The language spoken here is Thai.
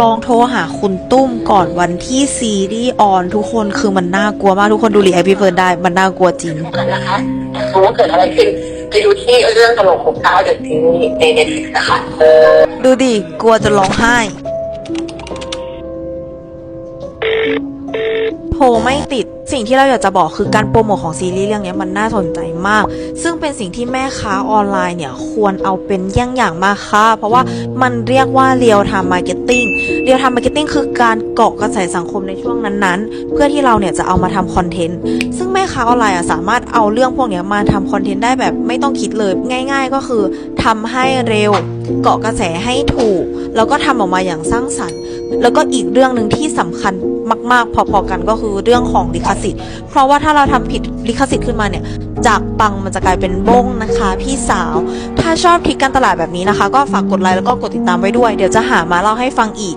ลองโทรหาคุณตุ้มก่อนวันที่ซีรีส์ออนทุกคนคือมันน่ากลัวมากทุกคนดูรีแอคพี่เฟิร์นได้มันน่ากลัวจริง กันนะคะรู้ว่าเกิดอะไรขึ้นไปดูที่เรื่องตลกของเก้าเดือดที่ในเน็ตฟลิกซ์นะคะดูดิกลัวจะร้องไห้ โทรไม่ติด สิ่งที่เราอยากจะบอกคือการโปรโมทของซีรีส์เรื่องนี้มันน่าสนใจมาก ซึ่งเป็นสิ่งที่แม่ค้าออนไลน์เนี่ยควรเอาเป็นเยี่ยงอย่างมากค่ะ เพราะว่ามันเรียกว่า real time marketing real time marketing คือการเกาะกระแสสังคมในช่วงนั้นๆ เพื่อที่เราเนี่ยจะเอามาทำคอนเทนต์ ซึ่งแม่ค้าออนไลน์อะสามารถเอาเรื่องพวกนี้มาทำคอนเทนต์ได้แบบไม่ต้องคิดเลยง่าย ๆ ก็คือทำให้เร็ว เกาะกระแสให้ถูก แล้วก็ทำออกมาอย่างสร้างสรรค์ แล้วก็อีกเรื่องหนึ่งที่สำคัญมาก ๆ พอๆกันก็คือเรื่องของลิขสิทธิ์ เพราะว่าถ้าเราทำผิดลิขสิทธิ์ขึ้นมาเนี่ย จากปังมันจะกลายเป็นบ้งนะคะ พี่สาว ถ้าชอบทริกการตลาดแบบนี้นะคะ ก็ฝากกดไลค์แล้วก็กดติดตามไว้ด้วย เดี๋ยวจะหามาเล่าให้ฟังอีก